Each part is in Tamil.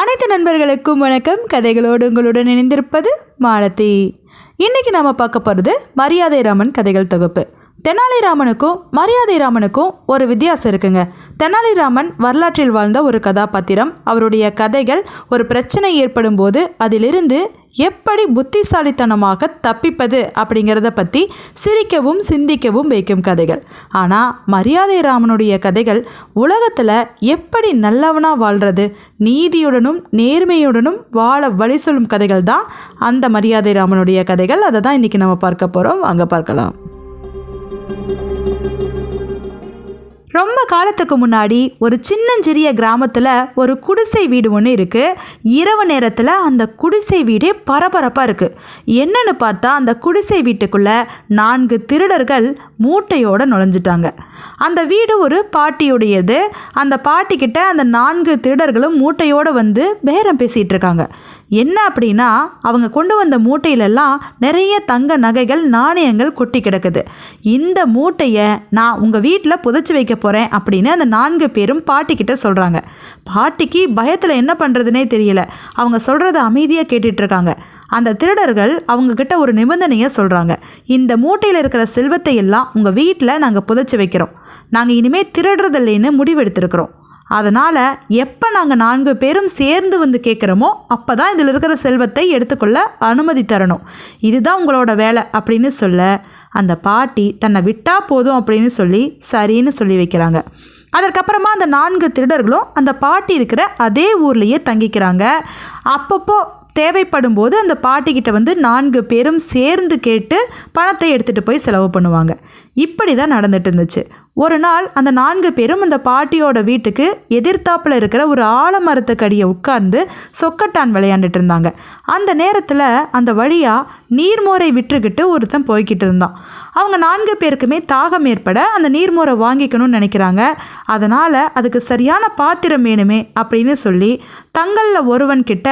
அனைத்து நண்பர்களுக்கும் வணக்கம். கதைகளோடு உங்களுடன் இணைந்திருப்பது மாலதி. இன்னைக்கு நாம் பார்க்க போகிறது மரியாதை ராமன் கதைகள் தொகுப்பு. தெனாலிராமனுக்கும் மரியாதை ராமனுக்கும் ஒரு வித்தியாசம் இருக்குங்க. தெனாலிராமன் வரலாற்றில் வாழ்ந்த ஒரு கதாபாத்திரம். அவருடைய கதைகள் ஒரு பிரச்சனை ஏற்படும் போது அதிலிருந்து எப்படி புத்திசாலித்தனமாக தப்பிப்பது அப்படிங்கிறத பற்றி சிரிக்கவும் சிந்திக்கவும் வைக்கும் கதைகள். ஆனால் மரியாதை ராமனுடைய கதைகள் உலகத்தில் எப்படி நல்லவனாக வாழ்கிறது நீதியுடனும் நேர்மையுடனும் வாழ வழி சொல்லும் கதைகள் தான் அந்த மரியாதை ராமனுடைய கதைகள். அதை தான் இன்றைக்கி நம்ம பார்க்க போகிறோம் அங்கே பார்க்கலாம். ரொம்ப காலத்துக்கு முன்னாடி ஒரு சின்னஞ்சிறிய கிராமத்தில் ஒரு குடிசை வீடு ஒன்று இருக்குது இரவு நேரத்தில் அந்த குடிசை வீடே பரபரப்பாக இருக்குது என்னன்னு பார்த்தா அந்த குடிசை வீட்டுக்குள்ளே நான்கு திருடர்கள் மூட்டையோடு நுழைஞ்சிட்டாங்க. அந்த வீடு ஒரு பாட்டியுடையது. அந்த பாட்டிக்கிட்ட அந்த நான்கு திருடர்களும் மூட்டையோடு வந்து பேரம் பேசிகிட்டு இருக்காங்க. என்ன அப்படின்னா அவங்க கொண்டு வந்த மூட்டையிலெல்லாம் நிறைய தங்க நகைகள் நாணயங்கள் கொட்டி கிடக்குது. இந்த மூட்டையை நான் உங்கள் வீட்டில் புதைச்சி வைக்க போகிறேன் அப்படின்னு அந்த நான்கு பேரும் பாட்டிக்கிட்ட சொல்கிறாங்க பாட்டிக்கு பயத்தில் என்ன பண்ணுறதுனே தெரியல. அவங்க சொல்கிறத அமைதியாக கேட்டுட்ருக்காங்க அந்த திருடர்கள் அவங்கக்கிட்ட ஒரு நிபந்தனையை சொல்கிறாங்க இந்த மூட்டையில் இருக்கிற செல்வத்தை எல்லாம் உங்கள் வீட்டில் நாங்கள் புதைச்சி வைக்கிறோம். நாங்கள் இனிமேல் திருடுறதில்லைன்னு முடிவெடுத்திருக்கிறோம். அதனால் எப்போ நாங்கள் நான்கு பேரும் சேர்ந்து வந்து கேட்குறோமோ அப்போ தான் இதில் இருக்கிற செல்வத்தை எடுத்துக்கொள்ள அனுமதி தரணும். இதுதான் உங்களோட வேலை அப்படின்னு சொல்ல அந்த பாட்டி தன்னை விட்டால் போதும் அப்படின்னு சொல்லி சரின்னு சொல்லி வைக்கிறாங்க. அதற்கப்புறமா அந்த நான்கு திருடர்களும் அந்த பாட்டி இருக்கிற அதே ஊர்லேயே தங்கிக்கிறாங்க. அப்பப்போ தேவைப்படும் போது அந்த பாட்டிக்கிட்ட வந்து நான்கு பேரும் சேர்ந்து கேட்டு பணத்தை எடுத்துகிட்டு போய் செலவு பண்ணுவாங்க. இப்படி தான் நடந்துட்டு இருந்துச்சு. ஒரு நாள் அந்த நான்கு பேரும் அந்த பாட்டியோட வீட்டுக்கு எதிர்த்தாப்பில் இருக்கிற ஒரு ஆலமரத்துக்கடியை உட்கார்ந்து சொக்கட்டான் விளையாண்டுட்டு இருந்தாங்க. அந்த நேரத்தில் அந்த வழியாக நீர்மோரை விற்றுக்கிட்டு ஒருத்தன் போய்கிட்டு இருந்தான். அவங்க நான்கு பேருக்குமே தாகம் ஏற்பட அந்த நீர்மோரை வாங்கிக்கணும்னு நினைக்கிறாங்க. அதனால் அதுக்கு சரியான பாத்திரம் வேணுமே அப்படின்னு சொல்லி தங்களில் ஒருவன் கிட்ட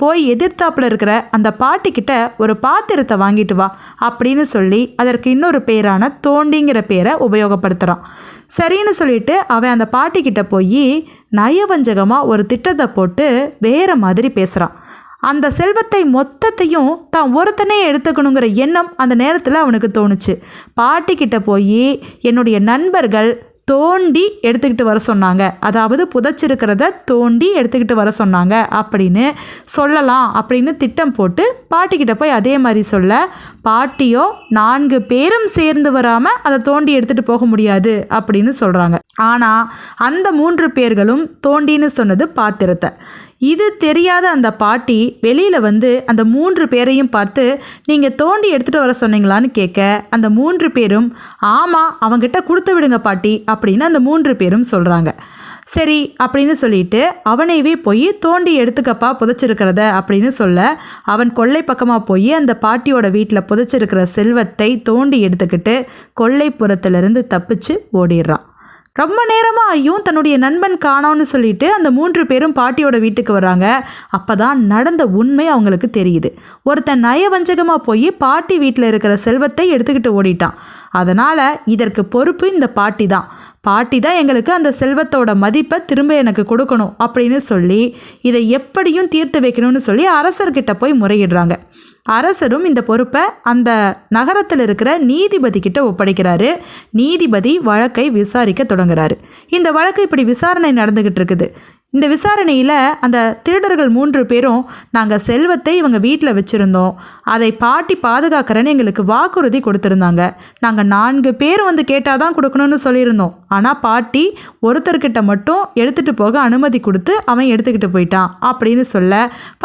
போய் எதிர்த்தாப்புல இருக்கிற அந்த பாட்டிக்கிட்ட ஒரு பாத்திரத்தை வாங்கிட்டு வா அப்படின்னு சொல்லி அதற்கு இன்னொரு பேரான தோண்டிங்கிற பேரை உபயோகப்படுத்துகிறான் சரின்னு சொல்லிட்டு அவன் அந்த பாட்டிக்கிட்ட போய் நயவஞ்சகமாக ஒரு திட்டத்தை போட்டு வேற மாதிரி பேசுகிறான் அந்த செல்வத்தை மொத்தத்தையும் தான் ஒருத்தனே எடுத்துக்கணுங்கிற எண்ணம் அந்த நேரத்தில் அவனுக்கு தோணுச்சு. பாட்டிக்கிட்ட போய் என்னுடைய நண்பர்கள் தோண்டி எடுத்துக்கிட்டு வர சொன்னாங்க. அதாவது புதைச்சிருக்கிறத தோண்டி எடுத்துக்கிட்டு வர சொன்னாங்க. அப்படின்னு சொல்லலாம் அப்படின்னு திட்டம் போட்டு பாட்டிக்கிட்ட போய் அதே மாதிரி சொல்ல பாட்டியோ நான்கு பேரும் சேர்ந்து வராமல் அதை தோண்டி எடுத்துகிட்டு போக முடியாது அப்படின்னு சொல்கிறாங்க ஆனால் அந்த மூன்று பேர்களும் தோண்டின்னு சொன்னது பாத்திரத்தை. இது தெரியாத அந்த பாட்டி வெளியில் வந்து அந்த மூன்று பேரையும் பார்த்து நீங்கள் தோண்டி எடுத்துகிட்டு வர சொன்னீங்களான்னு கேட்க அந்த மூன்று பேரும் ஆமாம் அவங்கிட்ட கொடுத்து விடுங்க பாட்டி அப்படின்னு அந்த மூன்று பேரும் சொல்கிறாங்க சரி அப்படின்னு சொல்லிட்டு அவனைவே போய் தோண்டி எடுத்துக்கப்பா புதைச்சிருக்கிறத அப்படின்னு சொல்ல அவன் கொள்ளை பக்கமாக போய் அந்த பாட்டியோட வீட்டில் புதைச்சிருக்கிற செல்வத்தை தோண்டி எடுத்துக்கிட்டு கொள்ளைப்புறத்துலேருந்து தப்பிச்சு ஓடிடுறான். ரொம்ப நேரமாக ஐயும் தன்னுடைய நண்பன் காணோன்னு சொல்லிட்டு அந்த மூன்று பேரும் பாட்டியோட வீட்டுக்கு வராங்க அப்போ தான் நடந்த உண்மை அவங்களுக்கு தெரியுது. ஒருத்தன் நயவஞ்சகமாக போய் பாட்டி வீட்டில் இருக்கிற செல்வத்தை எடுத்துக்கிட்டு ஓடிட்டான். அதனால் இதற்கு பொறுப்பு இந்த பாட்டி தான். பாட்டி தான் எங்களுக்கு அந்த செல்வத்தோட மதிப்பை திரும்ப எனக்கு கொடுக்கணும் அப்படின்னு சொல்லி இதை எப்படியும் தீர்த்து வைக்கணும்னு சொல்லி அரசர்கிட்ட போய் முறையிடுறாங்க. அரசரும் இந்த பொறுப்பை அந்த நகரத்தில் இருக்கிற நீதிபதி கிட்ட ஒப்படைக்கிறாரு. நீதிபதி வழக்கை விசாரிக்க தொடங்குறாரு. இந்த வழக்கு இப்படி விசாரணை நடந்துக்கிட்டு இருக்குது. இந்த விசாரணையில் அந்த திருடர்கள் மூன்று பேரும் நாங்கள் செல்வத்தை இவங்க வீட்டில் வச்சுருந்தோம். அதை பாட்டி பாதுகாக்கிறேன்னு எங்களுக்கு வாக்குறுதி கொடுத்துருந்தாங்க. நாங்கள் நான்கு பேர் வந்து கேட்டால் தான் கொடுக்கணும்னு சொல்லியிருந்தோம். ஆனால் பாட்டி ஒருத்தர்கிட்ட மட்டும் எடுத்துகிட்டு போக அனுமதி கொடுத்து அவன் எடுத்துக்கிட்டு போயிட்டான் அப்படின்னு சொல்ல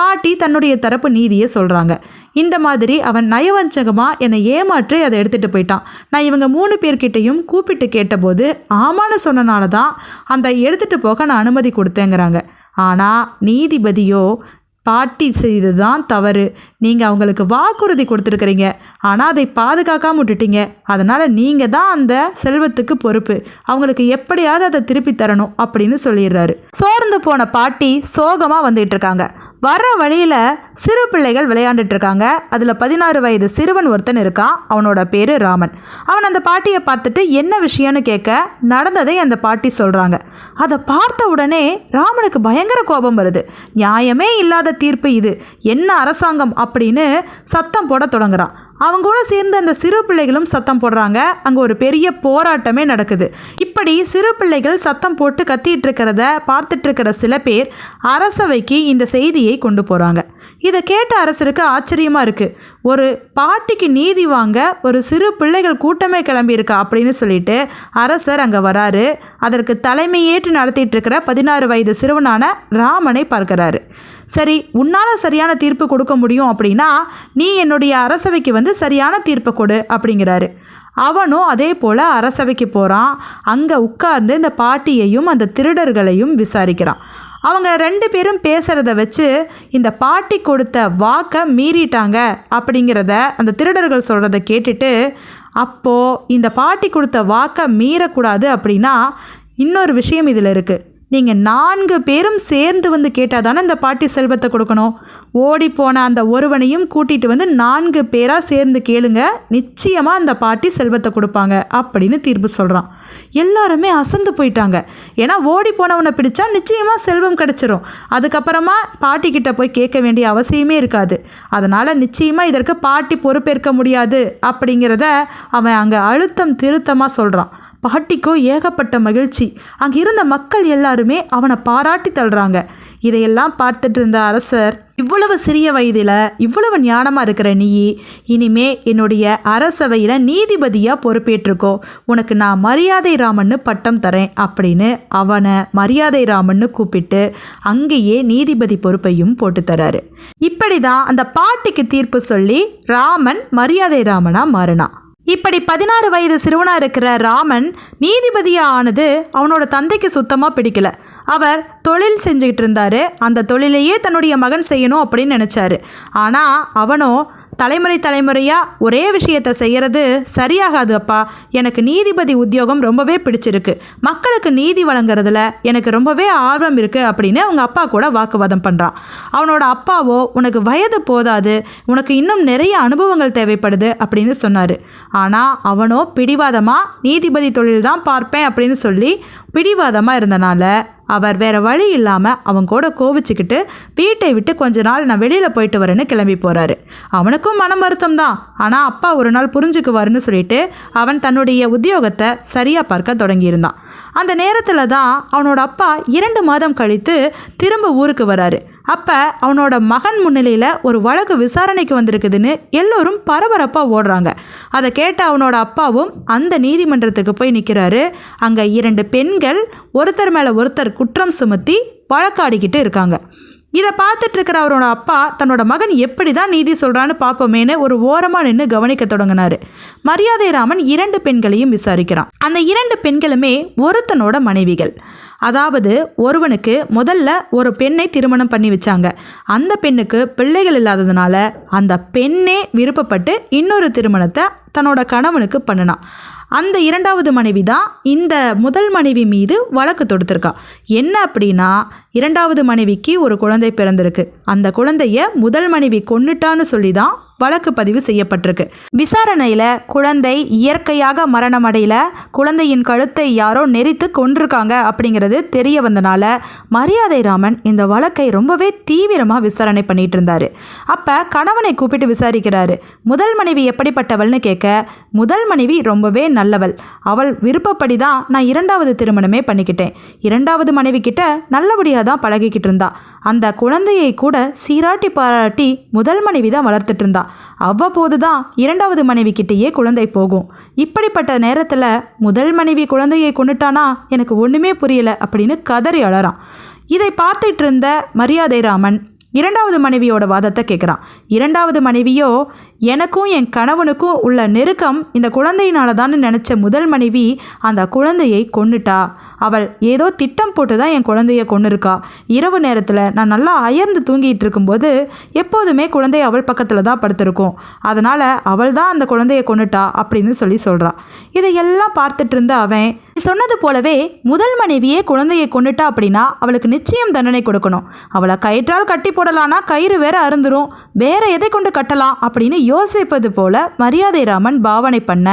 பாட்டி தன்னுடைய தரப்பு நீதியை சொல்கிறாங்க இந்த மாதிரி அவன் நயவஞ்சகமாக என்னை ஏமாற்றி அதை எடுத்துகிட்டு போயிட்டான். நான் இவங்க மூணு பேர்கிட்டையும் கூப்பிட்டு கேட்டபோது ஆமான்னு சொன்னனால தான் அந்த எடுத்துகிட்டு போக நான் அனுமதி கொடுத்தேங்க. கொடுத்தேங்கிறாங்க ஆனால் நீதிபதியோ பாட்டி செய்தது தான் தவறு. நீங்கள் அவங்களுக்கு வாக்குறுதி கொடுத்துருக்குறீங்க. ஆனால் அதை பாதுகாக்காமல் விட்டுட்டீங்க. அதனால் நீங்கள் தான் அந்த செல்வத்துக்கு பொறுப்பு. அவங்களுக்கு எப்படியாவது அதை திருப்பி தரணும் அப்படின்னு சொல்லிடுறாரு. சோர்ந்து போன பாட்டி சோகமாக வந்துகிட்டு இருக்காங்க. வர்ற வழியில் சிறு பிள்ளைகள் விளையாண்டுட்டு இருக்காங்க அதில் பதினாறு வயது சிறுவன் ஒருத்தன் இருக்கான். அவனோட பேர் ராமன். அவன் அந்த பாட்டியை பார்த்துட்டு என்ன விஷயம்னு கேட்க நடந்ததை அந்த பாட்டி சொல்கிறாங்க அதை பார்த்த உடனே ராமனுக்கு பயங்கர கோபம் வருது. நியாயமே இல்லாத தீர்ப்பு இது. என்ன அரசாங்கம் அப்படின்னு சத்தம் போட தொடங்குறான். அவங்க கூட சேர்ந்து அந்த சிறு பிள்ளைகளும் சத்தம் போடுறாங்க. அங்கே ஒரு பெரிய போராட்டமே நடக்குது. இப்படி சிறு பிள்ளைகள் சத்தம் போட்டு கத்திட்டு இருக்கிறத பார்த்துட்டு இருக்கிற சில பேர் அரசவைக்கு இந்த செய்தியை கொண்டு போகிறாங்க இதை கேட்ட அரசருக்கு ஆச்சரியமாக இருக்குது ஒரு பாட்டிக்கு நீதி வாங்க ஒரு சிறு பிள்ளைகள் கூட்டமே கிளம்பியிருக்கா அப்படின்னு சொல்லிட்டு அரசர் அங்கே வராரு. அதற்கு தலைமையேற்று நடத்திட்டு இருக்கிற பதினாறு வயது சிறுவனான ராமனை பார்க்கிறாரு. சரி உன்னால் சரியான தீர்ப்பு கொடுக்க முடியும் அப்படின்னா நீ என்னுடைய அரசவைக்கு வந்து சரியான தீர்ப்பை கொடு அப்படிங்கிறாரு. அவனும் அதே போல் அரசவைக்கு போகிறான் அங்கே உட்கார்ந்து இந்த பாட்டியையும் அந்த திருடர்களையும் விசாரிக்கிறான். அவங்க ரெண்டு பேரும் பேசுகிறத வச்சு இந்த பாட்டி கொடுத்த வாக்கை மீறிட்டாங்க அப்படிங்கிறத அந்த திருடர்கள் சொல்கிறத கேட்டுட்டு அப்போது இந்த பாட்டி கொடுத்த வாக்கை மீறக்கூடாது அப்படின்னா இன்னொரு விஷயம் இதில் இருக்குது நீங்கள் நான்கு பேரும் சேர்ந்து வந்து கேட்டால் தானே இந்த பாட்டி செல்வத்தை கொடுக்கணும். ஓடி போன அந்த ஒருவனையும் கூட்டிகிட்டு வந்து நான்கு பேராக சேர்ந்து கேளுங்க. நிச்சயமாக அந்த பாட்டி செல்வத்தை கொடுப்பாங்க அப்படின்னு தீர்ப்பு சொல்கிறான் எல்லாருமே அசந்து போயிட்டாங்க. ஏன்னா ஓடி போனவனை பிடிச்சா நிச்சயமாக செல்வம் கிடச்சிரும். அதுக்கப்புறமா பாட்டி கிட்ட போய் கேட்க வேண்டிய அவசியமே இருக்காது. அதனால் நிச்சயமாக இதற்கு பாட்டி பொறுப்பேற்க முடியாது அப்படிங்கிறத அவன் அங்கே அழுத்தம் திருத்தமாக சொல்கிறான் பாட்டிக்கோ ஏகப்பட்ட மகிழ்ச்சி. அங்கே இருந்த மக்கள் எல்லாருமே அவனை பாராட்டி தள்ளுறாங்க. இதையெல்லாம் பார்த்துட்டு இருந்த அரசர் இவ்வளவு சிறிய வயதில் இவ்வளவு ஞானமாக இருக்கிற நீ இனிமே என்னுடைய அரசவையில் நீதிபதியாக பொறுப்பேற்றுக்கோ. உனக்கு நான் மரியாதை ராமன்னு பட்டம் தரேன் அப்படின்னு அவனை மரியாதை ராமன்னு கூப்பிட்டு அங்கேயே நீதிபதி பொறுப்பையும் போட்டு தராரு. இப்படி தான் அந்த பாட்டிக்கு தீர்ப்பு சொல்லி ராமன் மரியாதை ராமனாக மாறினான். இப்படி பதினாறு வயது சிறுவனாக இருக்கிற ராமன் நீதிபதியாக ஆனது அவனோட தந்தைக்கு சுத்தமாக பிடிக்கல. அவர் தொழில் செஞ்சுக்கிட்டு இருந்தார். அந்த தொழிலையே தன்னுடைய மகன் செய்யணும் அப்படின்னு நினச்சாரு. ஆனால் அவனோ தலைமுறை தலைமுறையாக ஒரே விஷயத்தை செய்கிறது சரியாகாது அப்பா. எனக்கு நீதிபதி உத்தியோகம் ரொம்பவே பிடிச்சிருக்கு. மக்களுக்கு நீதி வழங்குறதுல எனக்கு ரொம்பவே ஆர்வம் இருக்குது அப்படின்னு அவங்க அப்பா கூட வாக்குவாதம் பண்ணுறான் அவனோட அப்பாவோ உனக்கு வயது போதாது உனக்கு இன்னும் நிறைய அனுபவங்கள் தேவைப்படுது அப்படின்னு சொன்னார். ஆனால் அவனோ பிடிவாதமாக நீதிபதி தொழில் தான் பார்ப்பேன் அப்படின்னு சொல்லி பிடிவாதமாக இருந்தனால அவர் வேற வழி இல்லாமல் அவங்க கூட கோவிச்சுக்கிட்டு வீட்டை விட்டு கொஞ்ச நாள் நான் வெளியில் போயிட்டு வரேன்னு கிளம்பி போகிறாரு அவனுக்கும் மன வருத்தம் தான் ஆனால் அப்பா ஒரு நாள் புரிஞ்சுக்குவாருன்னு சொல்லிட்டு அவன் தன்னுடைய உத்தியோகத்தை சரியாக பார்க்க தொடங்கியிருந்தான். அந்த நேரத்தில் தான் அவனோட அப்பா இரண்டு மாதம் கழித்து திரும்ப ஊருக்கு வராரு. அப்போ அவனோட மகன் முன்னிலையில் ஒரு வழக்கு விசாரணைக்கு வந்திருக்குதுன்னு எல்லோரும் பரபரப்பாக ஓடுறாங்க. அதை கேட்ட அவனோட அப்பாவும் அந்த நீதிமன்றத்துக்கு போய் நிற்கிறாரு அங்கே இரண்டு பெண்கள் ஒருத்தர் மேலே ஒருத்தர் குற்றம் சுமத்தி வழக்காடிக்கிட்டு இருக்காங்க. இதை பார்த்துட்டு இருக்கிற அவரோட அப்பா தன்னோட மகன் எப்படி தான் நீதி சொல்கிறான்னு பார்ப்போமேன்னு ஒரு ஓரமாக நின்று கவனிக்க தொடங்கினாரு. மரியாதை ராமன் இரண்டு பெண்களையும் விசாரிக்கிறான். அந்த இரண்டு பெண்களுமே ஒருத்தனோட மனைவிகள். அதாவது ஒருவனுக்கு முதல்ல ஒரு பெண்ணை திருமணம் பண்ணி வச்சாங்க. அந்த பெண்ணுக்கு பிள்ளைகள் இல்லாததுனால அந்த பெண்ணே விருப்பப்பட்டு இன்னொரு திருமணத்தை தன்னோட கணவனுக்கு பண்ணினான் அந்த இரண்டாவது மனைவி தான் இந்த முதல் மனைவி மீது வழக்கு தொடுத்திருக்கா. என்ன அப்படின்னா இரண்டாவது மனைவிக்கு ஒரு குழந்தை பிறந்திருக்கு. அந்த குழந்தைய முதல் மனைவி கொன்னுட்டான்னு சொல்லி தான் வழக்கு பதிவு செய்யப்பட்டிருக்கு. விசாரணையில் குழந்தை இயற்கையாக மரணம் குழந்தையின் கழுத்தை யாரோ நெரித்து கொண்டிருக்காங்க அப்படிங்கிறது தெரிய வந்தனால மரியாதை ராமன் இந்த வழக்கை ரொம்பவே தீவிரமாக விசாரணை பண்ணிட்டு இருந்தாரு. அப்போ கணவனை கூப்பிட்டு விசாரிக்கிறாரு. முதல் மனைவி எப்படிப்பட்டவள்னு கேட்க முதல் மனைவி ரொம்பவே நல்லவள். அவள் விருப்பப்படி தான் நான் இரண்டாவது திருமணமே பண்ணிக்கிட்டேன். இரண்டாவது மனைவி கிட்ட நல்லபடியாக தான் பழகிக்கிட்டு இருந்தா. அந்த குழந்தையை கூட சீராட்டி பாராட்டி முதல் மனைவி தான் வளர்த்துட்டு இருந்தா. அவ்வப்போது தான் இரண்டாவது மனைவி கிட்டேயே குழந்தை போகும். இப்படிப்பட்ட நேரத்தில் முதல் மனைவி குழந்தையை கொண்டுட்டானா எனக்கு ஒன்றுமே புரியல அப்படின்னு கதறி அழறான். இதை பார்த்துட்டு இருந்த மரியாதை ராமன் இரண்டாவது மனைவியோட வாதத்தை கேட்குறான் இரண்டாவது மனைவியோ எனக்கும் என் கணவனுக்கும் உள்ள நெருக்கம் இந்த குழந்தையினால தான் நினச்ச முதல் மனைவி அந்த குழந்தையை கொண்டுட்டா அவள் ஏதோ திட்டம் போட்டு தான் என் குழந்தைய கொன்னிருக்கா. இரவு நேரத்தில் நான் நல்லா அயர்ந்து தூங்கிட்டு இருக்கும்போது எப்போதுமே குழந்தை அவள் பக்கத்தில் தான் படுத்திருக்கும். அதனால் அவள் தான் அந்த குழந்தைய கொண்டுட்டா அப்படின்னு சொல்லி சொல்கிறா இதையெல்லாம் பார்த்துட்டு இருந்த அவன் "நீ சொன்னது போலவே முதல் மனைவியே குழந்தையை கொண்டுட்டா அப்படின்னா அவளுக்கு நிச்சயம் தண்டனை கொடுக்கணும். அவளை கயிற்றால் கட்டி போடலான்னா கயிறு வேற அருந்துரும். வேற எதை கொண்டு கட்டலாம்? அப்படின்னு யோசிப்பது போல மரியாதை ராமன் பாவனை பண்ண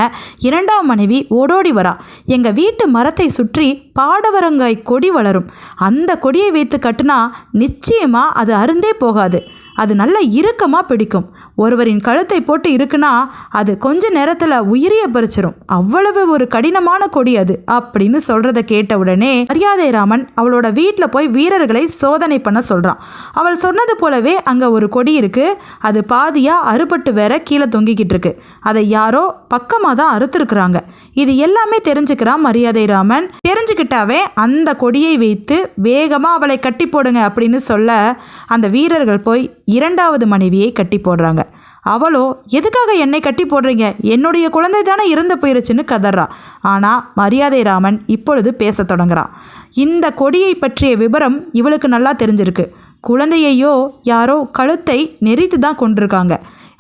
இரண்டாம் மனைவி ஓடோடி வரா. எங்க வீட்டு மரத்தை சுற்றி பாடவரங்காய் கொடி வளரும். அந்த கொடியை வைத்து கட்டினா நிச்சயமா அது அருந்தே போகாது. அது நல்ல இறுக்கமாக பிடிக்கும். ஒருவரின் கழுத்தை போட்டு இருக்குன்னா அது கொஞ்ச நேரத்தில் உயிரிய பறிச்சிரும். அவ்வளவு ஒரு கடினமான கொடி அது அப்படின்னு சொல்கிறத கேட்ட உடனே மரியாதை ராமன் அவளோட வீட்டில் போய் வீரர்களை சோதனை பண்ண சொல்கிறான் அவள் சொன்னது போலவே அங்கே ஒரு கொடி இருக்கு அது பாதியாக அறுபட்டு வேற கீழே தொங்கிக்கிட்டு இருக்கு. அதை யாரோ பக்கமாக தான் அறுத்துருக்குறாங்க. இது எல்லாமே தெரிஞ்சுக்கிறான் மரியாதை ராமன். தெரிஞ்சுக்கிட்டாவே அந்த கொடியை வைத்து வேகமாக அவளை கட்டி போடுங்க அப்படின்னு சொல்ல அந்த வீரர்கள் போய் இரண்டாவது மனைவியை கட்டி போடுறாங்க. அவளோ எதுக்காக என்னை கட்டி போடுறீங்க? என்னுடைய குழந்தை தானே இறந்து போயிருச்சுன்னு கதறா. ஆனால் மரியாதை ராமன் இப்பொழுது பேசத் தொடங்குறான் இந்த கொடியை பற்றிய விவரம் இவளுக்கு நல்லா தெரிஞ்சிருக்கு. குழந்தையையோ யாரோ கழுத்தை நெறித்து தான் கொண்டிருக்காங்க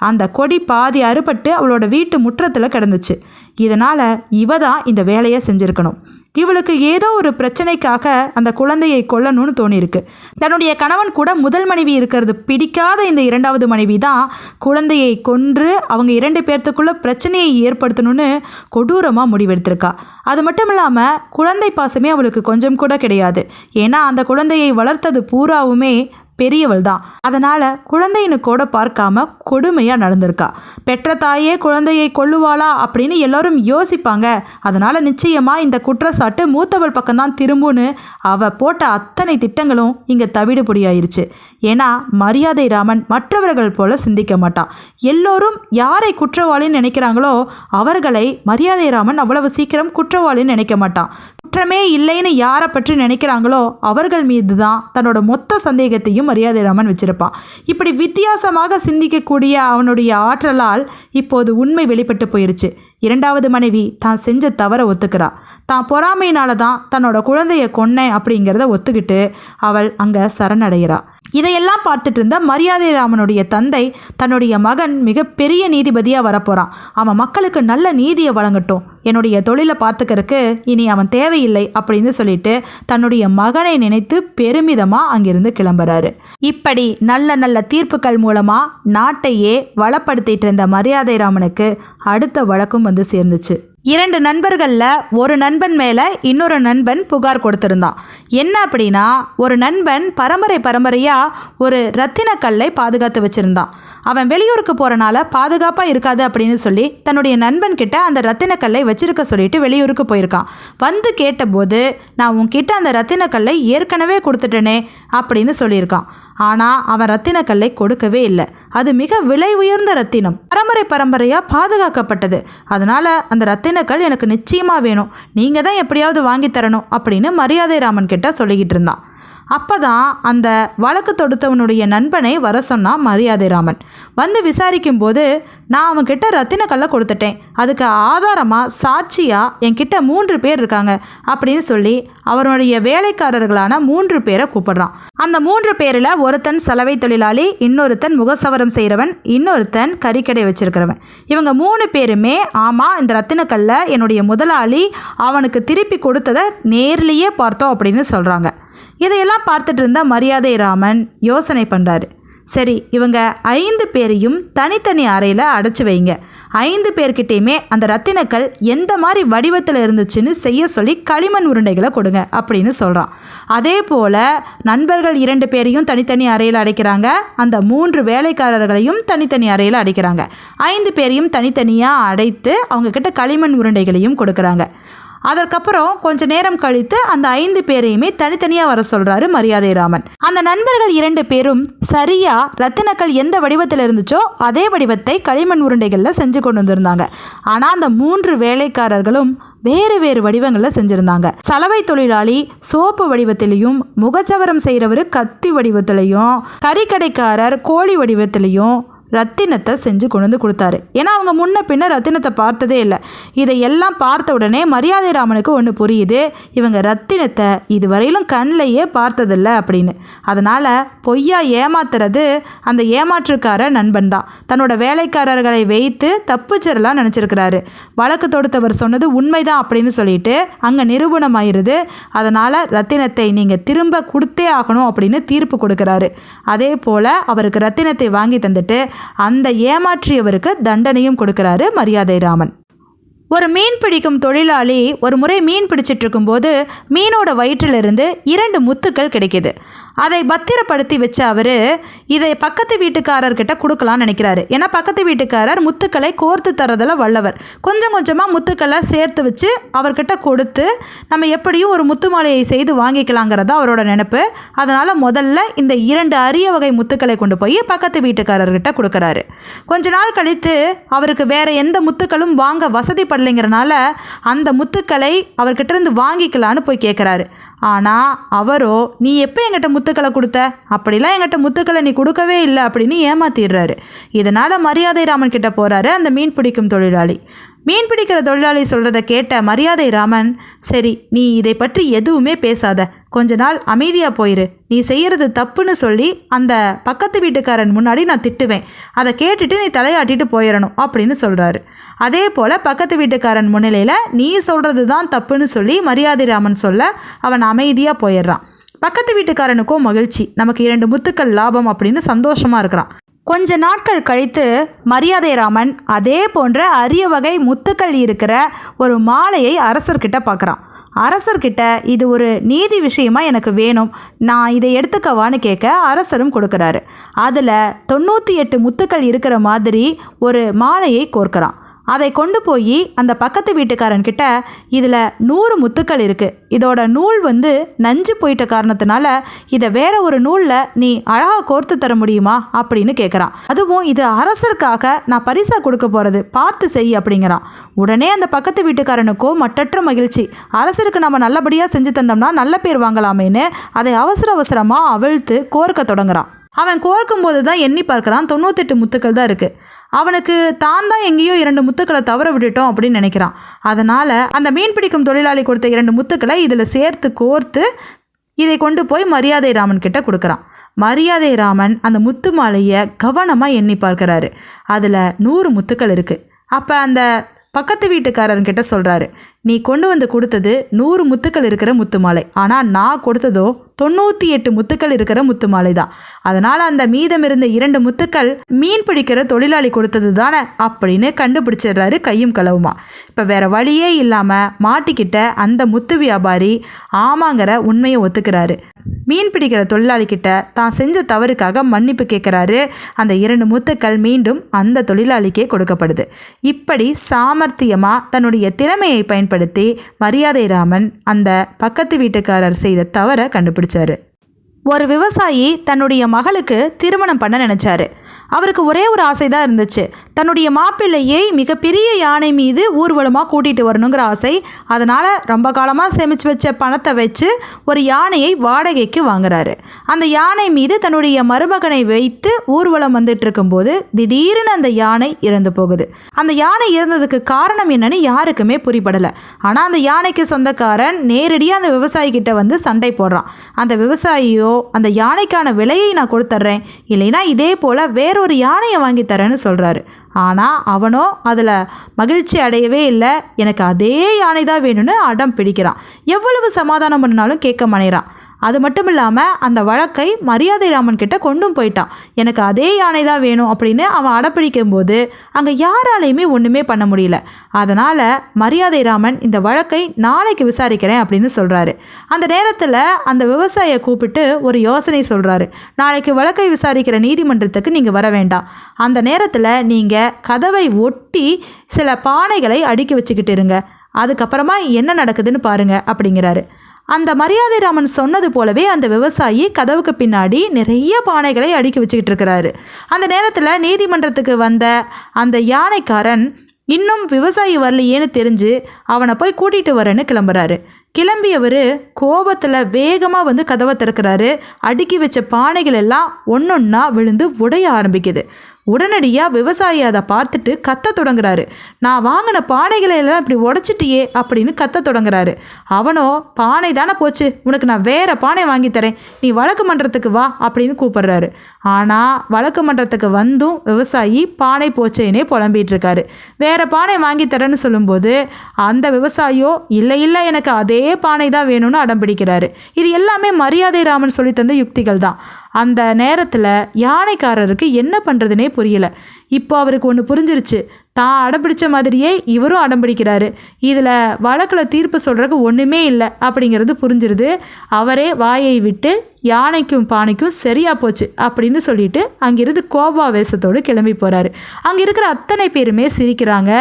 அந்த கொடி பாதி அறுபட்டு அவளோட வீட்டு முற்றத்தில் கிடந்துச்சு. இதனால் இவ தான் இந்த வேலையை செஞ்சுருக்கணும். இவளுக்கு ஏதோ ஒரு பிரச்சனைக்காக அந்த குழந்தையை கொல்லணும்னு தோணியிருக்கு. தன்னுடைய கணவன் கூட முதல் மனைவி இருக்கிறது பிடிக்காத இந்த இரண்டாவது மனைவி தான் குழந்தையை கொன்று அவங்க இரண்டு பேர்த்துக்குள்ள பிரச்சனையை ஏற்படுத்தணும்னு கொடூரமாக முடிவெடுத்திருக்கா. அது மட்டும் இல்லாமல் குழந்தை பாசமே அவளுக்கு கொஞ்சம் கூட கிடையாது. ஏன்னா அந்த குழந்தையை வளர்த்தது பூராவுமே பெரியவள் தான். அதனால் குழந்தைன்னு கூட பார்க்காம கொடுமையாக நடந்திருக்கா. பெற்ற தாயே குழந்தையை கொள்ளுவாளா அப்படின்னு எல்லோரும் யோசிப்பாங்க. அதனால் நிச்சயமாக இந்த குற்றச்சாட்டு மூத்தவள் பக்கம்தான் திரும்புன்னு அவ போட்ட அத்தனை திட்டங்களும் இங்கே தவிடுபொடியாயிருச்சு ஏன்னா மரியாதை ராமன் மற்றவர்கள் போல சிந்திக்க மாட்டான். எல்லோரும் யாரை குற்றவாளின்னு நினைக்கிறாங்களோ அவர்களை மரியாதை ராமன் அவ்வளவு சீக்கிரம் குற்றவாளின்னு நினைக்க மாட்டான். குற்றமே இல்லைன்னு யாரை பற்றி நினைக்கிறாங்களோ அவர்கள் மீது தான் தன்னோட மொத்த சந்தேகத்தையும் மரியாதை ராமன் வச்சிருப்பான் இப்படி வித்தியாசமாக சிந்திக்கக்கூடிய அவனுடைய ஆற்றலால் இப்போது உண்மை வெளிப்பட்டு போயிருச்சு. இரண்டாவது மனைவி தான் செஞ்ச தவற ஒத்துக்கிறா. தான் பொறாமையினால தான் தன்னோட குழந்தைய கொன்னேன் அப்படிங்கிறத ஒத்துக்கிட்டு அவள் அங்கே சரணடைகிறா. இதையெல்லாம் பார்த்துட்டு இருந்த மரியாதை ராமனுடைய தந்தை தன்னுடைய மகன் மிகப்பெரிய நீதிபதியாக வரப்போகிறான் அவன் மக்களுக்கு நல்ல நீதியை வழங்கட்டும். என்னுடைய தொழிலை பார்த்துக்கிறதுக்கு இனி அவன் தேவையில்லை அப்படின்னு சொல்லிட்டு தன்னுடைய மகனை நினைத்து பெருமிதமாக அங்கிருந்து கிளம்புறாரு. இப்படி நல்ல நல்ல தீர்ப்புகள் மூலமாக நாட்டையே வளப்படுத்திட்டு இருந்த மரியாதை ராமனுக்கு அடுத்த வழக்கும் வந்து சேர்ந்துச்சு. இரண்டு நண்பர்களில் ஒரு நண்பன் மேலே இன்னொரு நண்பன் புகார் கொடுத்துருந்தான். என்ன அப்படின்னா ஒரு நண்பன் பரம்பரை பரம்பரையாக ஒரு ரத்தினக்கல்லை பாதுகாத்து வச்சுருந்தான். அவன் வெளியூருக்கு போகிறனால பாதுகாப்பாக இருக்காது அப்படின்னு சொல்லி தன்னுடைய நண்பன் கிட்ட அந்த ரத்தினக்கல்லை வச்சிருக்க சொல்லிட்டு வெளியூருக்கு போயிருக்கான். வந்து கேட்டபோது நான் உன்கிட்ட அந்த ரத்தினக்கல்லை ஏற்கனவே கொடுத்துட்டேனே அப்படின்னு சொல்லியிருக்கான். ஆனால் அவன் ரத்தினக்கல்லை கொடுக்கவே இல்லை. அது மிக விலை உயர்ந்த ரத்தினம். பரம்பரை பரம்பரையாக பாதுகாக்கப்பட்டது. அதனால் அந்த ரத்தினக்கல் எனக்கு நிச்சயமாக வேணும். நீங்கள் தான் எப்படியாவது வாங்கி தரணும் அப்படின்னு மரியாதை ராமன் கிட்ட சொல்லிக்கிட்டு இருந்தான். அப்பதான் அந்த வழக்கு தொடுத்தவனுடைய நண்பனை வர சொன்னான் மரியாதை ராமன். வந்து விசாரிக்கும்போது நான் அவன்கிட்ட ரத்தின கல்லை கொடுத்துட்டேன். அதுக்கு ஆதாரமாக சாட்சியாக என்கிட்ட மூன்று பேர் இருக்காங்க. அப்படின்னு சொல்லி அவருடைய வேலைக்காரர்களான மூன்று பேரை கூப்பிடுறான். அந்த மூன்று பேரில் ஒருத்தன் சலவை தொழிலாளி இன்னொருத்தன் முகசவரம் செய்கிறவன் இன்னொருத்தன் கறிக்கடை வச்சிருக்கிறவன். இவங்க மூணு பேருமே ஆமாம் இந்த ரத்தினக்கல்லை என்னுடைய முதலாளி அவனுக்கு திருப்பி கொடுத்ததை நேர்லேயே பார்த்தோம் அப்படின்னு சொல்கிறாங்க இதையெல்லாம் பார்த்துட்டு இருந்த மரியாதை ராமன் யோசனை பண்ணுறாரு சரி இவங்க ஐந்து பேரையும் தனித்தனி அறையில் அடைச்சி வைங்க. ஐந்து பேர்கிட்டையுமே அந்த ரத்தினக்கல் எந்த மாதிரி வடிவத்தில் இருந்துச்சுன்னு செய்ய சொல்லி களிமண் உருண்டைகளை கொடுங்க அப்படின்னு சொல்கிறான் அதே போல் நண்பர்கள் இரண்டு பேரையும் தனித்தனி அறையில் அடைக்கிறாங்க. அந்த மூன்று வேலைக்காரர்களையும் தனித்தனி அறையில் அடைக்கிறாங்க. ஐந்து பேரையும் தனித்தனியாக அடைத்து அவங்கக்கிட்ட களிமண் உருண்டைகளையும் கொடுக்குறாங்க. அதற்கப்புறம் கொஞ்ச நேரம் கழித்து அந்த ஐந்து பேரையுமே தனித்தனியாக வர சொல்றாரு மரியாதை ராமன். அந்த நண்பர்கள் இரண்டு பேரும் சரியா ரத்தினக்கல் எந்த வடிவத்தில் இருந்துச்சோ அதே வடிவத்தை களிமண் உருண்டைகளில் செஞ்சு கொண்டு வந்திருந்தாங்க. ஆனால் அந்த மூன்று வேலைக்காரர்களும் வேறு வேறு வடிவங்களில் செஞ்சுருந்தாங்க. சலவை தொழிலாளி சோப்பு வடிவத்திலையும் முகச்சவரம் செய்கிறவர் கத்தி வடிவத்திலையும் கறிக்கடைக்காரர் கோழி வடிவத்திலையும் ரத்தினத்தை செஞ்சு கொண்டு வந்து கொடுத்தாரு. ஏன்னா அவங்க முன்ன பின்ன ரத்தினத்தை பார்த்ததே இல்லை. இதை எல்லாம் பார்த்த உடனே மரியாதை ராமனுக்கு ஒன்று புரியுது. இவங்க ரத்தினத்தை இதுவரையிலும் கண்ணிலேயே பார்த்ததில்ல அப்படின்னு. அதனால் பொய்யா ஏமாத்துறது அந்த ஏமாற்றுக்கார நண்பன் தான். தன்னோட வேலைக்காரர்களை வைத்து தப்புச்சரலாம் நினச்சிருக்கிறாரு. வழக்கு தொடுத்தவர் சொன்னது உண்மைதான் அப்படின்னு சொல்லிட்டு அங்கே நிரூபணமாயிருது. அதனால் ரத்தினத்தை நீங்கள் திரும்ப கொடுத்தே ஆகணும் அப்படின்னு தீர்ப்பு கொடுக்குறாரு. அதே போல் அவருக்கு ரத்தினத்தை வாங்கி தந்துட்டு அந்த ஏமாற்றியவருக்கு தண்டனையும் கொடுக்குறாரு மரியாதை ராமன். ஒரு மீன் பிடிக்கும் தொழிலாளி ஒரு முறை மீன் பிடிச்சிட்டு இருக்கும்போது மீனோட வயிற்றிலிருந்து இரண்டு முத்துக்கள் கிடைக்குது. அதை பத்திரப்படுத்தி வச்ச அவர் இதை பக்கத்து வீட்டுக்காரர்கிட்ட கொடுக்கலாம்னு நினைக்கிறாரு. ஏன்னா பக்கத்து வீட்டுக்காரர் முத்துக்களை கோர்த்து தரதில் வல்லவர். கொஞ்சம் கொஞ்சமாக முத்துக்களை சேர்த்து வச்சு அவர்கிட்ட கொடுத்து நம்ம எப்படியும் ஒரு முத்து மாலையை செய்து வாங்கிக்கலாங்கிறதா அவரோட நினப்பு. அதனால் முதல்ல இந்த இரண்டு அரிய வகை முத்துக்களை கொண்டு போய் பக்கத்து வீட்டுக்காரர்கிட்ட கொடுக்குறாரு. கொஞ்ச நாள் கழித்து அவருக்கு வேற எந்த முத்துக்களும் வாங்க வசதிப்படலைங்கிறனால அந்த முத்துக்களை அவர்கிட்ட இருந்து வாங்கிக்கலான்னு போய் கேட்குறாரு ஆனால் அவரோ நீ எப்போ எங்கிட்ட முத்துக்களை கொடுத்த? அப்படிலாம் எங்கிட்ட முத்துக்களை நீ கொடுக்கவே இல்லை அப்படின்னு ஏமாத்திடுறாரு. இதனால் மரியாதை ராமன் கிட்ட போகிறாரு அந்த மீன் பிடிக்கும் தொழிலாளி. மீன் பிடிக்கிற தொழிலாளி சொல்கிறத கேட்ட மரியாதை ராமன் சரி நீ இதை பற்றி எதுவுமே பேசாத. கொஞ்ச நாள் அமைதியாக போயிரு. நீ செய்கிறது தப்புன்னு சொல்லி அந்த பக்கத்து வீட்டுக்காரன் முன்னாடி நான் திட்டுவேன். அதை கேட்டுட்டு நீ தலையாட்டிட்டு போயிடணும் அப்படின்னு சொல்கிறாரு அதே போல் பக்கத்து வீட்டுக்காரன் முன்னிலையில் நீ சொல்கிறது தான் தப்புன்னு சொல்லி மரியாதை ராமன் சொல்ல அவன் அமைதியாக போயிடுறான். பக்கத்து வீட்டுக்காரனுக்கும் மகிழ்ச்சி. நமக்கு இரண்டு முத்துக்கள் லாபம் அப்படின்னு சந்தோஷமாக இருக்கிறான். கொஞ்ச நாட்கள் கழித்து மரியாதை ராமன் அதே போன்ற அரிய வகை முத்துக்கள் இருக்கிற ஒரு மாலையை அரசர்கிட்ட பார்க்குறான். அரசர்கிட்ட இது ஒரு நீதி விஷயமா எனக்கு வேணும். நான் இதை எடுத்துக்கவான்னு கேட்க அரசரும் கொடுக்குறாரு. அதில் தொண்ணூற்றி எட்டு முத்துக்கள் இருக்கிற மாதிரி ஒரு மாலையை கோர்க்கிறான். அதை கொண்டு போய் அந்த பக்கத்து வீட்டுக்காரன் கிட்ட இதில் நூறு முத்துக்கள் இருக்குது இதோட நூல் வந்து நஞ்சு போயிட்ட காரணத்தினால இதை வேற ஒரு நூலில் நீ அழகாக கோர்த்து தர முடியுமா? அப்படின்னு கேட்குறான் அதுவும் இது அரசருக்காக நான் பரிசாக கொடுக்க போகிறது பார்த்து செய் அப்படிங்கிறான். உடனே அந்த பக்கத்து வீட்டுக்காரனுக்கோ மட்டற்ற மகிழ்ச்சி. அரசருக்கு நம்ம நல்லபடியாக செஞ்சு தந்தோம்னா நல்ல பேர் வாங்கலாமேன்னு அதை அவசர அவசரமாக அவிழ்த்து கோர்க்க தொடங்குறான். அவன் கோர்க்கும்போது தான் எண்ணி பார்க்குறான். தொண்ணூத்தெட்டு முத்துக்கள் தான் இருக்குது அவனுக்கு தான் தான் எங்கேயோ இரண்டு முத்துக்களை தவற விட்டுட்டோம் அப்படின்னு நினைக்கிறான். அதனால் அந்த மீன் பிடிக்கும் தொழிலாளி கொடுத்த இரண்டு முத்துக்களை இதில் சேர்த்து கோர்த்து இதை கொண்டு போய் மரியாதை ராமன் கிட்ட கொடுக்குறான். மரியாதை ராமன் அந்த முத்து மாலையை கவனமாக எண்ணி பார்க்குறாரு. அதில் நூறு முத்துக்கள் இருக்குது அப்போ அந்த பக்கத்து வீட்டுக்காரர்கிட்ட சொல்கிறாரு நீ கொண்டு வந்து கொடுத்தது நூறு முத்துக்கள் இருக்கிற முத்து மாலை. ஆனால் நான் கொடுத்ததோ தொண்ணூற்றி எட்டு முத்துக்கள் இருக்கிற முத்து மாலை தான். அதனால் அந்த மீதம் இருந்த இரண்டு முத்துக்கள் மீன் பிடிக்கிற தொழிலாளி கொடுத்தது தானே அப்படின்னு கண்டுபிடிச்சிடுறாரு கையும் களவுமா. இப்போ வேற வழியே இல்லாமல் மாட்டிக்கிட்ட அந்த முத்து வியாபாரி ஆமாங்கிற உண்மையை ஒத்துக்கிறாரு. மீன் பிடிக்கிற தொழிலாளி கிட்ட தான் செஞ்ச தவறுக்காக மன்னிப்பு கேட்குறாரு. அந்த இரண்டு முத்துக்கள் மீண்டும் அந்த தொழிலாளிக்கே கொடுக்கப்படுது. இப்படி சாமர்த்தியமாக தன்னுடைய திறமையை பயன்படுத்தி மரியாதை ராமன் அந்த பக்கத்து வீட்டுக்காரர் செய்த தவறை கண்டுபிடிச்சாரு. ஒரு விவசாயி தன்னுடைய மகளுக்கு திருமணம் பண்ண நினச்சாரு. அவருக்கு ஒரே ஒரு ஆசை தான் இருந்துச்சு. தன்னுடைய மாப்பிள்ளையை மிகப்பெரிய யானை மீது ஊர்வலமாக கூட்டிகிட்டு வரணுங்கிற ஆசை. அதனால் ரொம்ப காலமாக சேமித்து வச்ச பணத்தை வச்சு ஒரு யானையை வாடகைக்கு வாங்குறாரு. அந்த யானை மீது தன்னுடைய மருமகனை வைத்து ஊர்வலம் வந்துட்டு இருக்கும்போது திடீர்னு அந்த யானை இறந்து போகுது. அந்த யானை இறந்ததுக்கு காரணம் என்னன்னு யாருக்குமே புரிபடலை. ஆனால் அந்த யானைக்கு சொந்தக்காரன் நேரடியாக அந்த விவசாயிக்கிட்ட வந்து சண்டை போடுறான். அந்த விவசாயியோ அந்த யானைக்கான விலையை நான் கொடுத்துட்றேன் இல்லைன்னா இதே போல் வேற ஒரு யானையை வாங்கி தரேன்னு சொல்கிறாரு ஆனால் அவனோ அதில் மகிழ்ச்சி அடையவே இல்லை. எனக்கு அதே யானை தான் வேணும்னு அடம் பிடிக்கிறான். எவ்வளவு சமாதானம் பண்ணினாலும் கேட்க மனைறான் அது மட்டும் இல்லாமல் அந்த வழக்கை மரியாதை ராமன் கிட்ட கொண்டும் போயிட்டான். எனக்கு அதே யானை தான் வேணும் அப்படின்னு அவன் அடப்பிடிக்கும் போது அங்கே யாராலையுமே ஒன்றுமே பண்ண முடியல. அதனால் மரியாதை ராமன் இந்த வழக்கை நாளைக்கு விசாரிக்கிறேன் அப்படின்னு சொல்கிறாரு அந்த நேரத்தில் அந்த விவசாயியை கூப்பிட்டு ஒரு யோசனை சொல்கிறாரு நாளைக்கு வழக்கை விசாரிக்கிற நீதிமன்றத்துக்கு நீங்கள் வர வேண்டாம். அந்த நேரத்தில் நீங்கள் கதவை ஒட்டி சில பானைகளை அடுக்கி வச்சுக்கிட்டு இருங்க. அதுக்கப்புறமா என்ன நடக்குதுன்னு பாருங்க அப்படிங்கிறாரு. அந்த மரியாதை ராமன் சொன்னது போலவே அந்த விவசாயி கதவுக்கு பின்னாடி நிறைய பானைகளை அடுக்கி வச்சுக்கிட்டு இருக்கிறாரு. அந்த நேரத்தில் நீதிமன்றத்துக்கு வந்த அந்த யானைக்காரன் இன்னும் விவசாயி வரலையேன்னு தெரிஞ்சு அவனை போய் கூட்டிகிட்டு வரேன்னு கிளம்புறாரு. கிளம்பியவர் கோபத்தில் வேகமாக வந்து கதவை திறக்கிறாரு. அடுக்கி வச்ச பானைகள் எல்லாம் ஒன்றொன்னா விழுந்து உடைய ஆரம்பிக்குது. உடனடியாக விவசாயி அதை பார்த்துட்டு கத்த தொடங்குறாரு. நான் வாங்கின பானைகளை எல்லாம் இப்படி உடச்சிட்டியே அப்படின்னு கத்த தொடங்குறாரு. அவனோ பானை தானே போச்சு. உனக்கு நான் வேற பானை வாங்கி தரேன். நீ வழக்கு மன்றத்துக்கு வா அப்படின்னு கூப்பிடுறாரு. ஆனால் வழக்கு மன்றத்துக்கு வந்தும் விவசாயி பானை போச்சேனே புலம்பிட்டு இருக்காரு. வேற பானை வாங்கி தரேன்னு சொல்லும்போது அந்த விவசாயியோ இல்லை இல்லை எனக்கு அதே பானை தான் வேணும்னு அடம்பிடிக்கிறாரு இது எல்லாமே மரியாதை ராமன் சொல்லி தந்த யுக்திகள் தான். அந்த நேரத்தில் யானைக்காரருக்கு என்ன பண்ணுறதுனே புரியல. இப்போ அவருக்கு ஒன்று புரிஞ்சிருச்சு. தான் அடம்பிடிச்ச மாதிரியே இவரும் அடம்பிடிக்கிறாரு இதில் வழக்கில் தீர்ப்பு சொல்கிறதுக்கு ஒன்றுமே இல்லை அப்படிங்கிறது புரிஞ்சிருது. அவரே வாயை விட்டு யானைக்கும் பானைக்கும் சரியாக போச்சு அப்படின்னு சொல்லிட்டு அங்கிருந்து கோபாவேசத்தோடு கிளம்பி போகிறாரு அங்கே இருக்கிற அத்தனை பேருமே சிரிக்கிறாங்க.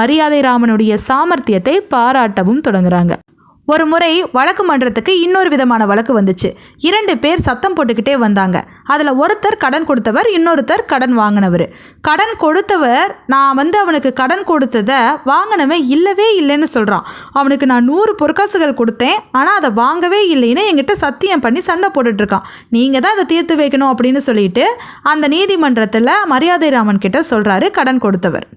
மரியாதை ராமனுடைய சாமர்த்தியத்தை பாராட்டவும் தொடங்குறாங்க. ஒரு முறை வழக்கு மன்றத்துக்கு இன்னொரு விதமான வழக்கு வந்துச்சு. இரண்டு பேர் சத்தம் போட்டுக்கிட்டே வந்தாங்க. அதில் ஒருத்தர் கடன் கொடுத்தவர் இன்னொருத்தர் கடன் வாங்கினவர். கடன் கொடுத்தவர் நான் வந்து அவனுக்கு கடன் கொடுத்ததை வாங்கினவன் இல்லவே இல்லைன்னு சொல்கிறான் அவனுக்கு நான் நூறு பொற்காசுகள் கொடுத்தேன் ஆனால் அதை வாங்கவே இல்லைன்னு என்கிட்ட சத்தியம் பண்ணி சண்டை போட்டுட்ருக்கான். நீங்கள் தான் அதை தீர்த்து வைக்கணும் அப்படின்னு சொல்லிட்டு அந்த நீதிமன்றத்தில் மரியாதை ராமன் கிட்ட சொல்கிறாரு கடன் கொடுத்தவர்.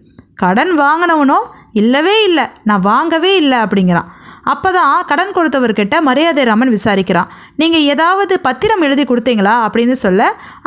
கடன் வாங்கினவனோ இல்லவே இல்லை நான் வாங்கவே இல்லை அப்படிங்கிறான். அப்போ தான் கடன் கொடுத்தவர்கிட்ட மரியாதை ராமன் விசாரிக்கிறான். நீங்கள் ஏதாவது பத்திரம் எழுதி கொடுத்தீங்களா அப்படின்னு சொல்ல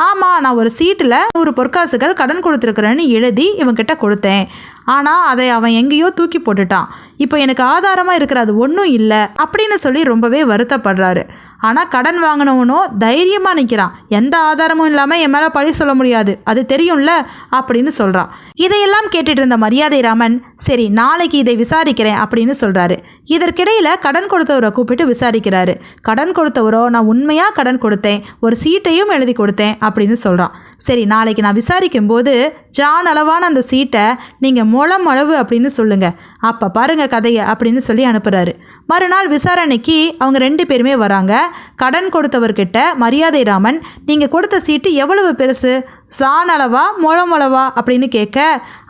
ஆமாம் நான் ஒரு சீட்டில் நூறு பொற்காசுகள் கடன் கொடுத்துருக்குறேன்னு எழுதி இவங்கிட்ட கொடுத்தேன். ஆனால் அதை அவன் எங்கேயோ தூக்கி போட்டுட்டான். இப்போ எனக்கு ஆதாரமாக இருக்கிற அது ஒன்றும் இல்லை அப்படின்னு சொல்லி ரொம்பவே வருத்தப்படுறாரு. ஆனால் கடன் வாங்கினவனோ தைரியமாக நிற்கிறான் எந்த ஆதாரமும் இல்லாமல் என் மேலே பழி சொல்ல முடியாது. அது தெரியும்ல அப்படின்னு சொல்கிறான் இதையெல்லாம் கேட்டுட்டு இருந்த மரியாதை ராமன் சரி நாளைக்கு இதை விசாரிக்கிறேன் அப்படின்னு சொல்கிறாரு இதற்கிடையில் கடன் கொடுத்தவரை கூப்பிட்டு விசாரிக்கிறாரு. கடன் கொடுத்தவரோ நான் உண்மையாக கடன் கொடுத்தேன். ஒரு சீட்டையும் எழுதி கொடுத்தேன் அப்படின்னு சொல்கிறான் சரி நாளைக்கு நான் விசாரிக்கும் போது ஜான் அளவான அந்த சீட்டை நீங்கள் முளம் அளவு அப்படின்னு சொல்லுங்கள் அப்போ பாருங்க கதையை அப்படின்னு சொல்லி அனுப்புகிறாரு மறுநாள் விசாரணைக்கு அவங்க ரெண்டு பேருமே வராங்க. கடன் கொடுத்தவர்கிட்ட மரியாதை ராமன் நீங்கள் கொடுத்த சீட்டு எவ்வளவு பெருசு? சாணளவா முளமளவா? அப்படின்னு கேட்க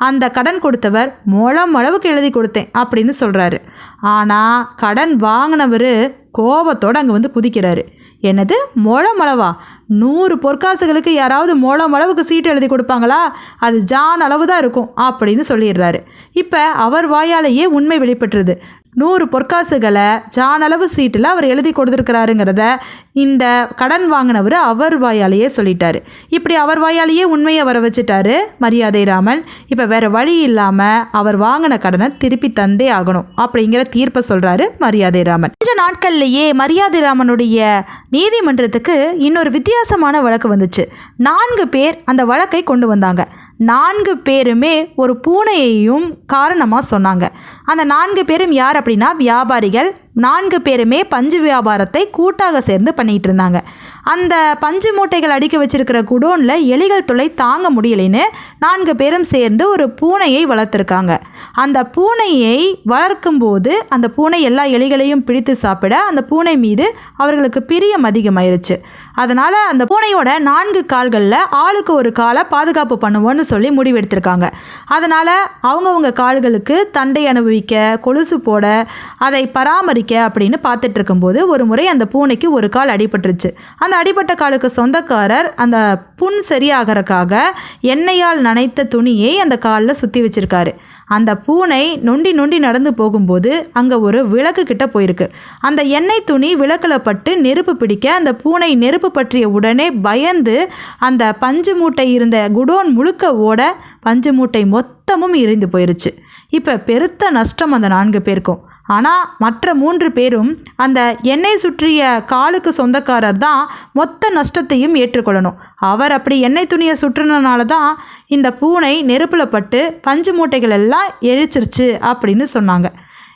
அந்த கடன் கொடுத்தவர் முளமளவுக்கு எழுதி கொடுத்தேன் அப்படின்னு சொல்கிறாரு ஆனால் கடன் வாங்கினவர் கோபத்தோடு அங்கே வந்து குதிக்கிறாரு. என்னது? முழம் அளவா? நூறு பொற்காசுகளுக்கு யாராவது மொழமளவுக்கு அளவுக்கு சீட்டு எழுதி கொடுப்பாங்களா? அது ஜான் அளவு தான் இருக்கும் அப்படின்னு சொல்லிடுறாரு. இப்போ அவர் வாயாலேயே உண்மை வெளிப்பட்டுருது. நூறு பொற்காசுகளை ஜானளவு அளவு சீட்டில் அவர் எழுதி கொடுத்துருக்கிறாருங்கிறத இந்த கடன் வாங்கினவர் அவர் வாயாலேயே சொல்லிட்டாரு. இப்படி அவர் வாயாலேயே உண்மையை வர வச்சுட்டாரு மரியாதை ராமன். இப்போ வேற வழி இல்லாமல் அவர் வாங்கின கடனை திருப்பி தந்தே ஆகணும் அப்படிங்கிற தீர்ப்பை சொல்கிறாரு மரியாதை ராமன். கொஞ்ச நாட்கள்லேயே மரியாதை ராமனுடைய நீதிமன்றத்துக்கு இன்னொரு வித்தியாசமான வழக்கு வந்துச்சு. நான்கு பேர் அந்த வழக்கை கொண்டு வந்தாங்க. நான்கு பேருமே ஒரு பூனையையும் காரணமாக சொன்னாங்க. அந்த நான்கு பேரும் யார் அப்படின்னா வியாபாரிகள். நான்கு பேருமே பஞ்சு வியாபாரத்தை கூட்டாக சேர்ந்து பண்ணிகிட்டு இருந்தாங்க. அந்த பஞ்சு மூட்டைகள் அடிக்க வச்சிருக்கிற குடோனில் எலிகள் துளை தாங்க முடியலைன்னு நான்கு பேரும் சேர்ந்து ஒரு பூனையை வளர்த்துருக்காங்க. அந்த பூனையை வளர்க்கும்போது அந்த பூனை எல்லா எலிகளையும் பிடித்து சாப்பிட அந்த பூனை மீது அவர்களுக்கு பிரியம் அதிகமாயிருச்சு. அதனால் அந்த பூனையோட நான்கு கால்களில் ஆளுக்கு ஒரு காலை பாதுகாப்பு பண்ணுவோன்னு சொல்லி முடிவெடுத்திருக்காங்க. அதனால் அவங்கவுங்க கால்களுக்கு தண்டை அனுபவிக்க கொலுசு போட அதை பராமரிக்க அப்படின்னு பார்த்துட்டு இருக்கும்போது ஒரு முறை அந்த பூனைக்கு ஒரு கால் அடிபட்டுருச்சு. அந்த அடிபட்ட காலுக்கு சொந்தக்காரர் அந்த புண் சரியாகிறதுக்காக எண்ணெயால் நனைத்த துணியை அந்த காலில் சுற்றி வச்சிருக்காரு. அந்த பூனை நொண்டி நொண்டி நடந்து போகும்போது அங்கே ஒரு விளக்கு கிட்ட போயிருக்கு. அந்த எண்ணெய் துணி விளக்கில் பட்டு நெருப்பு பிடிக்க அந்த பூனை நெருப்பு பற்றிய உடனே பயந்து அந்த பஞ்சு மூட்டை இருந்த குடோன் முழுக்க ஓட பஞ்சு மூட்டை மொத்தமும் எரிந்து போயிருச்சு. இப்போ பெருத்த நஷ்டம் அந்த நான்கு பேருக்கும். ஆனால் மற்ற மூன்று பேரும் அந்த எண்ணெய் சுற்றிய காலுக்கு சொந்தக்காரர் தான் மொத்த நஷ்டத்தையும் ஏற்றுக்கொள்ளணும். அவர் அப்படி எண்ணெய் துணியை சுற்றுனனால தான் இந்த பூனை நெருப்பில் பட்டு பஞ்சு மூட்டைகள் எல்லாம் எரிச்சிருச்சு அப்படின்னு சொன்னாங்க.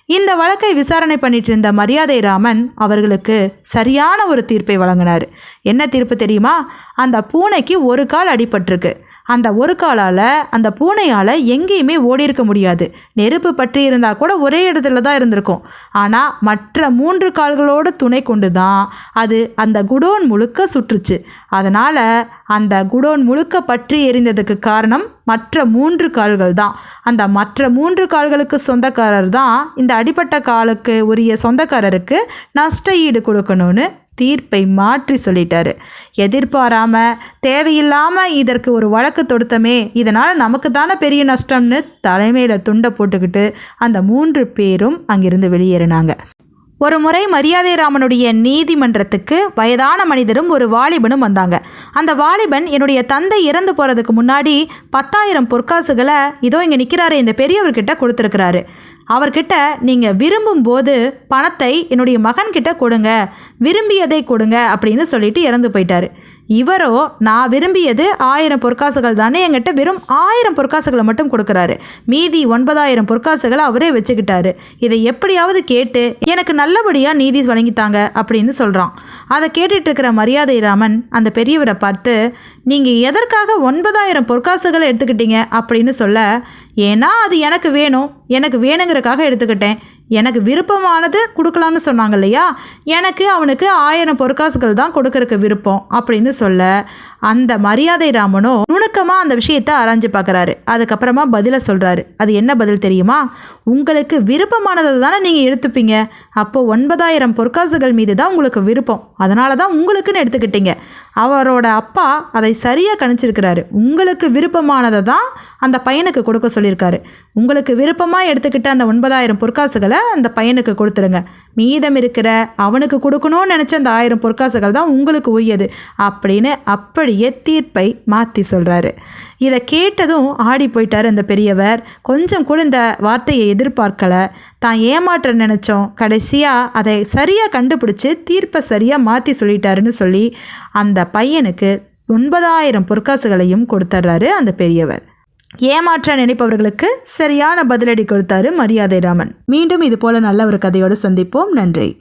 இந்த வழக்கை விசாரணை பண்ணிட்டு இருந்த மரியாதை ராமன் அவர்களுக்கு சரியான ஒரு தீர்ப்பை வழங்கினார். என்ன தீர்ப்பு தெரியுமா? அந்த பூனைக்கு ஒரு கால் அடிபட்டிருக்கு. அந்த ஒரு காலால் அந்த பூனையால் எங்கேயுமே ஓடி இருக்க முடியாது. நெருப்பு பற்றி இருந்தால் கூட ஒரே இடத்துல தான் இருந்திருக்கும். ஆனால் மற்ற மூன்று கால்களோட துணை கொண்டு தான் அது அந்த குடோன் முழுக்க சுற்றுச்சு. அதனால் அந்த குடோன் முழுக்க பற்றி எரிந்ததுக்கு காரணம் மற்ற மூன்று கால்கள் தான். அந்த மற்ற மூன்று கால்களுக்கு சொந்தக்காரர் தான் இந்த அடிப்பட்ட காலுக்கு உரிய சொந்தக்காரருக்கு நஷ்ட ஈடு கொடுக்கணும்னு தீர்ப்பை மாற்றி சொல்லிட்டாரு. எதிர்பாராம தேவையில்லாமல் இதற்கு ஒரு வழக்கு தொடுத்தமே இதனால் நமக்கு தானே பெரிய நஷ்டம்னு தலைமையில் துண்டை போட்டுக்கிட்டு அந்த மூன்று பேரும் அங்கிருந்து வெளியேறினாங்க. ஒரு முறை மரியாதை ராமனுடைய நீதிமன்றத்துக்கு வயதான மனிதரும் ஒரு வாலிபனும் வந்தாங்க. அந்த வாலிபன் என்னுடைய தந்தை இறந்து போகிறதுக்கு முன்னாடி பத்தாயிரம் பொற்காசுகளை இதோ இங்கே நிற்கிறாரு இந்த பெரியவர்கிட்ட கொடுத்துருக்கிறாரு. அவர்கிட்ட நீங்கள் விரும்பும்போது பணத்தை என்னுடைய மகன்கிட்ட கொடுங்க. விரும்பியதை கொடுங்க அப்படின்னு சொல்லிட்டு இறந்து போயிட்டாரு. இவரோ நான் விரும்பியது ஆயிரம் பொற்காசுகள் தானே என்கிட்ட வெறும் ஆயிரம் பொற்காசுகளை மட்டும் கொடுக்குறாரு. மீதி ஒன்பதாயிரம் பொற்காசுகளை அவரே வச்சுக்கிட்டாரு. இதை எப்படியாவது கேட்டு எனக்கு நல்லபடியாக நீதி வழங்கித்தாங்க அப்படின்னு சொல்கிறான் அதை கேட்டுட்டு இருக்கிற மரியாதை ராமன் அந்த பெரியவரை பார்த்து நீங்கள் எதற்காக ஒன்பதாயிரம் பொற்காசுகளை எடுத்துக்கிட்டீங்க? அப்படின்னு சொல்ல ஏன்னா அது எனக்கு வேணும். எனக்கு வேணுங்கிறக்காக எடுத்துக்கிட்டேன். எனக்கு விருப்பமானது கொடுக்கலான்னு சொன்னாங்க இல்லையா? எனக்கு அவனுக்கு ஆயிரம் பொற்காசுகள் தான் கொடுக்கறக்கு விருப்பம் அப்படின்னு சொல்ல அந்த மரியாதை ராமனோ நுணுக்கமாக அந்த விஷயத்தை ஆராய்ஞ்சு பார்க்குறாரு. அதுக்கப்புறமா பதிலை சொல்கிறாரு அது என்ன பதில் தெரியுமா? உங்களுக்கு விருப்பமானதை தானே நீங்கள் எடுத்துப்பீங்க. அப்போ ஒன்பதாயிரம் பொற்காசுகள் மீது தான் உங்களுக்கு விருப்பம். அதனால தான் உங்களுக்குன்னு எடுத்துக்கிட்டீங்க. அவரோட அப்பா அதை சரியாக கணிச்சிருக்கிறாரு. உங்களுக்கு விருப்பமானதை தான் அந்த பையனுக்கு கொடுக்க சொல்லியிருக்காரு. உங்களுக்கு விருப்பமாக எடுத்துக்கிட்ட அந்த ஒன்பதாயிரம் பொற்காசுகளை அந்த பையனுக்கு கொடுத்துருங்க. மீதம் இருக்கிற அவனுக்கு கொடுக்கணும்னு நினச்ச அந்த ஆயிரம் பொற்காசுகள் தான் உங்களுக்கு உரியது அப்படின்னு அப்படியே தீர்ப்பை மாற்றி சொல்கிறாரு இதை கேட்டதும் ஆடி போயிட்டார் அந்த பெரியவர். கொஞ்சம் கூட இந்த வார்த்தையை எதிர்பார்க்கலை. தான் ஏமாற்ற நினச்சோம். கடைசியாக அதை சரியாக கண்டுபிடிச்சி தீர்ப்பை சரியாக மாற்றி சொல்லிட்டாருன்னு சொல்லி அந்த பையனுக்கு ஒன்பதாயிரம் பொற்காசுகளையும் கொடுத்துட்றாரு அந்த பெரியவர். ஏமாற்ற நினைப்பவர்களுக்கு சரியான பதிலடி கொடுத்தாரு மரியாதை ராமன் மீண்டும் இது போல நல்ல ஒரு கதையோடு சந்திப்போம். நன்றி.